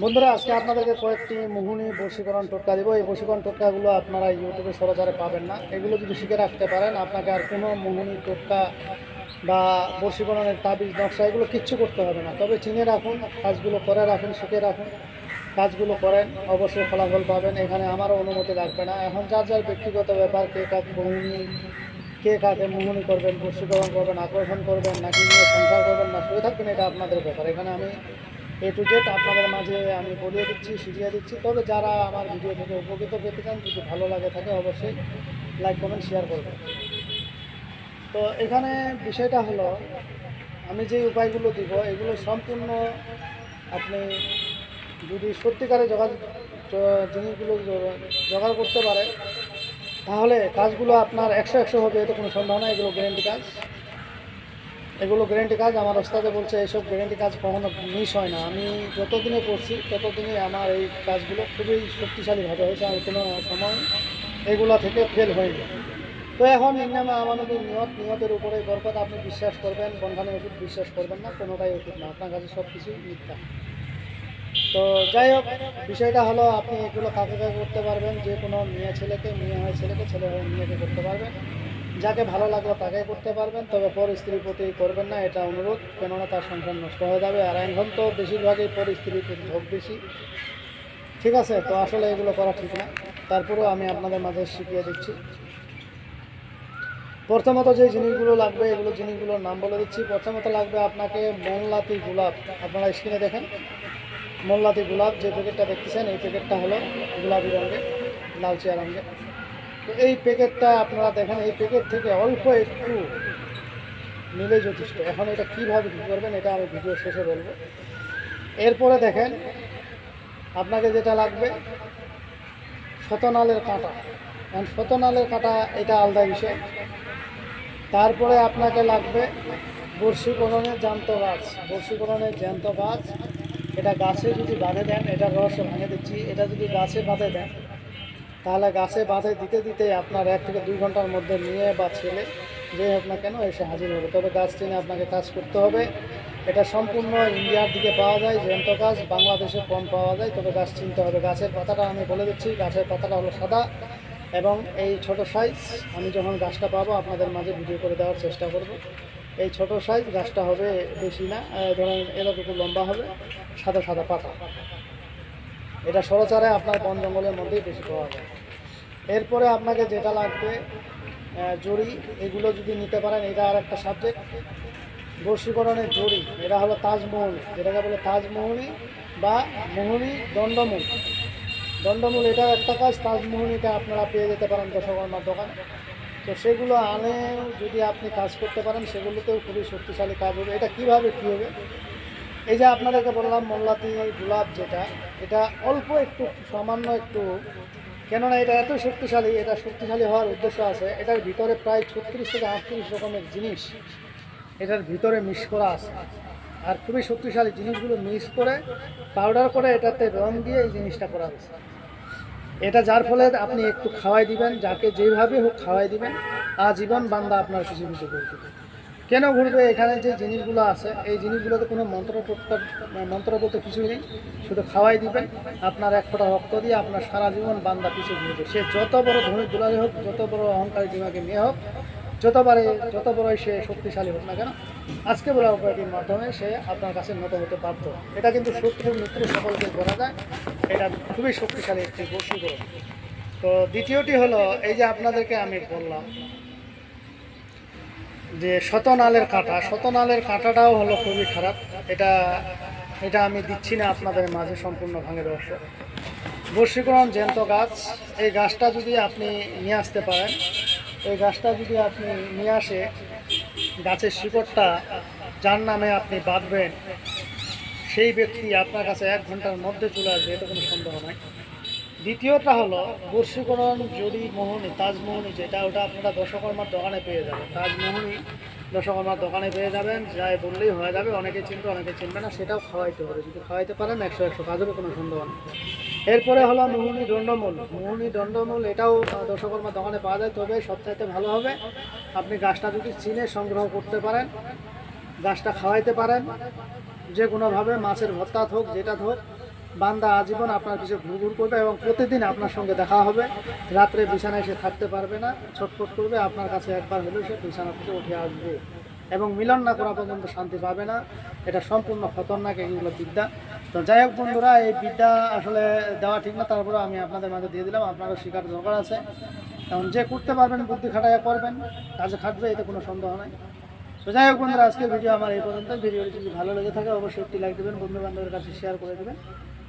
বন্ধুরা, আজকে আপনাদেরকে কয়েকটি মোহনী বশীকরণ টোটকা দিব। এই বশীকরণ টোটকাগুলো আপনারা ইউটিউবে সরাসরি পাবেন না। এগুলো যদি শিখে রাখতে পারেন, আপনাকে আর কোনো মোহনী টোটকা বা বশীকরণের তাবিজ, নকশা এগুলো কিচ্ছু করতে হবে না। তবে চিনে রাখুন, কাজগুলো করে রাখুন, শিখে রাখুন। কাজগুলো করেন অবশ্যই ফলাফল পাবেন। এখানে আমারও অনুমতি লাগবে না। এখন যার যার ব্যক্তিগত ব্যাপার, কে কাক মোহনী, কে কাকে মোহনী করবেন, বশীকরণ করবেন, আকর্ষণ করবেন, নাকি নিয়ে সংসার করবেন, না শুয়ে থাকবেন এটা আপনাদের ব্যাপার। এখানে আমি এ টু জেড আপনাদের মাঝে আমি বলিয়ে দিচ্ছি, শিখিয়ে দিচ্ছি। তবে যারা আমার ভিডিও থেকে উপকৃত পেতে চান, যদি ভালো লাগে থাকে অবশ্যই লাইক কমেন্ট শেয়ার করবেন। তো এখানে বিষয়টা হলো, আমি যে উপায়গুলো দিব, এগুলো সম্পূর্ণ আপনি যদি সত্যিকারে যোগাযোগ জিনিসগুলো জোগাড় করতে পারেন, তাহলে কাজগুলো আপনার একশো একশো হবে, এতে কোনো নাই, এগুলো গ্যারেন্টি কাজ। এগুলো গ্যারেন্টি কাজ, আমার ওস্তাদে বলছে এইসব গ্যারেন্টি কাজ কখনো মিস হয় না। আমি যতদিনে করছি ততদিনে আমার এই কাজগুলো খুবই শক্তিশালীভাবে হয়েছে। আমি কোনো সময় এগুলো থেকে ফেল হয়নি। তো এখন ইনামে আমাদের নিয়ত, নিয়তের উপরে বরকত আপনি বিশ্বাস করবেন, বন্ধানে ওষুধ বিশ্বাস করবেন না, কোনোটাই ওষুধ না। আপনার কাছে সব কিছুই মিথ্যা। তো যাই হোক, বিষয়টা হলো আপনি এগুলো কাকে কাকে করতে পারবেন, যে কোনো মেয়ে ছেলেকে, মেয়ে হয় ছেলেকে, ছেলে হয় মেয়েকে করতে পারবেন। যাকে ভালো লাগল তাকে করতে পারবেন, তবে পর স্ত্রীর প্রতি করবেন না, এটা অনুরোধ। কেননা তার সংসার নষ্ট হয়ে যাবে, আর এখন তো বেশিরভাগই পর স্ত্রীর প্রতি ঝোঁক বেশি। ঠিক আছে, তো আসলে এগুলো করা ঠিক না। তারপরেও আমি আপনাদের মাঝে শিখিয়ে দিচ্ছি। প্রথমত যে জিনিসগুলো লাগবে, এগুলো জিনিসগুলোর নাম বলে দিচ্ছি। প্রথমত লাগবে আপনাকে মোমলাতি গোলাপ। আপনারা স্ক্রিনে দেখেন মোমলাতি গোলাপ যে প্যাকেটটা দেখতেছেন, এই প্যাকেটটা হলো গোলাপি রঙের লালচিয়া রঙের। তো এই প্যাকেটটা আপনারা দেখেন, এই প্যাকেট থেকে অল্প একটু নিলে যথেষ্ট। এখন এটা কীভাবে কী করবেন, এটা আমি ভিডিও শেষে বলব। এরপরে দেখেন, আপনাকে যেটা লাগবে, শতনালের কাঁটা। কারণ শতনালের কাঁটা, এটা আলাদা বিষয়। তারপরে আপনাকে লাগবে বর্ষীকরণের জ্যান্ত গাছ। বর্ষীকরণের জ্যান্ত গাছ, এটা গাছে যদি বাঁধে দেন, এটা রস ভাঙে দিচ্ছি। এটা যদি গাছে বাঁধে দেন তাহলে গাছে বাঁধে দিতে দিতে আপনার এক থেকে দুই ঘণ্টার মধ্যে নিয়ে বা ছেলে, যে হোক না কেন এসে হাজির হবে। তবে গাছ টেনে আপনাকে কাজ করতে হবে। এটা সম্পূর্ণ ইন্ডিয়ার দিকে পাওয়া যায়, জ্যান্ত গাছ, বাংলাদেশে কম পাওয়া যায়। তবে গাছ চিনতে হবে। গাছের পাতাটা আমি বলে দিচ্ছি, গাছের পাতাটা হলো সাদা এবং এই ছোট সাইজ আমি যখন গাছটা পাবো, আপনাদের মাঝে ভিডিও করে দেওয়ার চেষ্টা করব। এই ছোট সাইজ গাছটা হবে বেশি না ধরেন এরকম লম্বা হবে, সাদা সাদা পাতা। এটা সরচারে আপনার বন জঙ্গলের মধ্যেই বেশি পাওয়া যায়। এরপরে আপনাকে যেটা লাগবে জড়ি, এগুলো যদি নিতে পারেন, এটা আর একটা সাবজেক্ট বর্ষীকরণের জড়ি, এটা হলো তাজমহল, যেটাকে বলে তাজমহলি বা মোহনী দণ্ডমূল। দণ্ডমূল এটা একটা কাজ তাজমোহনীটা আপনারা পেয়ে যেতে পারেন দশকর্মার দোকানে। তো সেগুলো আনে যদি আপনি কাজ করতে পারেন, সেগুলোতেও খুবই শক্তিশালী কাজ হবে। এটা কীভাবে কী হবে? এই যে আপনাদেরকে বললাম মোল্লাতি গোলাপ যেটা, এটা অল্প একটু, সামান্য একটু, কেননা এটা এত শক্তিশালী, এটা শক্তিশালী হওয়ার উদ্দেশ্য আছে। এটার ভিতরে প্রায় ছত্রিশ থেকে আটত্রিশ রকমের জিনিস এটার ভিতরে মিক্স করা আছে। আর খুবই শক্তিশালী জিনিসগুলো মিক্স করে পাউডার করে এটাতে রং দিয়ে এই জিনিসটা করা হয়েছে। এটা যার ফলে আপনি একটু খাওয়াই দিবেন, যাকে যেভাবে হোক খাওয়াই দিবেন, আজীবন বান্দা আপনার কিছু কিছু করবে কেন ঘুরবে? এখানে যে জিনিসগুলো আছে, এই জিনিসগুলোতে কোনো মন্ত্র মন্ত্র বলতে কিছুই নেই। শুধু খাওয়াই দিবেন আপনার এক ফোঁটা রক্ত দিয়ে আপনার সারা জীবন বান্দা পিছু ঘুরবে। সে যত বড় ধনী দুলারি হোক, যত বড় অহংকারী দিমাগে মেয়ে হোক যতবারে যত বড়ই সে শক্তিশালী হোক না কেন, আজকে বলা উপায়টির মাধ্যমে সে আপনার কাছে নত হতে পারত এটা কিন্তু শত্রু মিত্র সকলকে করা যায়। এটা খুবই শক্তিশালী একটি বশীকরণ তো দ্বিতীয়টি হলো, এই যে আপনাদেরকে আমি বললাম যে শতনালের কাঁটা, শতনালের কাঁটাটাও হলো খুবই খারাপ। এটা এটা আমি দিচ্ছি না আপনাদের মাঝে, সম্পূর্ণ ভাঙে রহস্য বর্ষীকরণ জ্যান্ত গাছ, এই গাছটা যদি আপনি নিয়ে আসতে পারেন, এই গাছটা যদি আপনি নিয়ে আসে, গাছের শিকড়টা যার নামে আপনি বাঁধবেন, সেই ব্যক্তি আপনার কাছে এক ঘণ্টার মধ্যে চলে আসবে, এটা কোনো সন্দেহ নাই। দ্বিতীয়টা হলো, বর্ষীকরণ জড়ি মোহনী, তাজমোহনী যেটা, ওটা আপনারা দশকর্মার দোকানে পেয়ে যাবেন। তাজমোহনী দশকর্মার দোকানে পেয়ে যাবেন, যাই বললেই হয়ে যাবে, অনেকে চিনবে অনেকে চিনবে না, সেটাও খাওয়াইতে হবে। যদি খাওয়াইতে পারেন একশো একশো, কাজেরও কোনো সন্দেহ নেই। এরপরে হলো মোহনী দণ্ডমূল। মোহনী দণ্ডমূল, এটাও দশকর্মার দোকানে পাওয়া যায়, তবে সবচাইতে ভালো হবে, আপনি গাছটা যদি চিনে সংগ্রহ করতে পারেন, গাছটা খাওয়াইতে পারেন, যে কোনোভাবে মাছের ভর্তা হোক যেটা হোক বান্দা আজীবন আপনার পিছনে ঘুর ঘুর করবে এবং প্রতিদিন আপনার সঙ্গে দেখা হবে। রাত্রে বিছানায় সে থাকতে পারবে না। ছটফট করবে, আপনার কাছে একবার হলেও সে বিছানা থেকে উঠে আসবে। এবং মিলন না করা পর্যন্ত শান্তি পাবে না। এটা সম্পূর্ণ খতরনাক এগুলো বিদ্যা। তো যাই হোক বন্ধুরা, এই বিদ্যা আসলে দেওয়া ঠিক না তারপরে আমি আপনাদের মাঝে দিয়ে দিলাম। আপনারও শিকার দরকার আছে। কারণ যে করতে পারবেন, বুদ্ধি খাটাইয়া করবেন। কাজে খাটবে, এতে কোনো সন্দেহ নাই। তো যাই হোক বন্ধুরা, আজকের ভিডিও আমার এই পর্যন্ত ভিডিওটি যদি ভালো লেগে থাকে, অবশ্যই একটি লাইক দেবেন বন্ধু বান্ধবের কাছে শেয়ার করে দেবেন।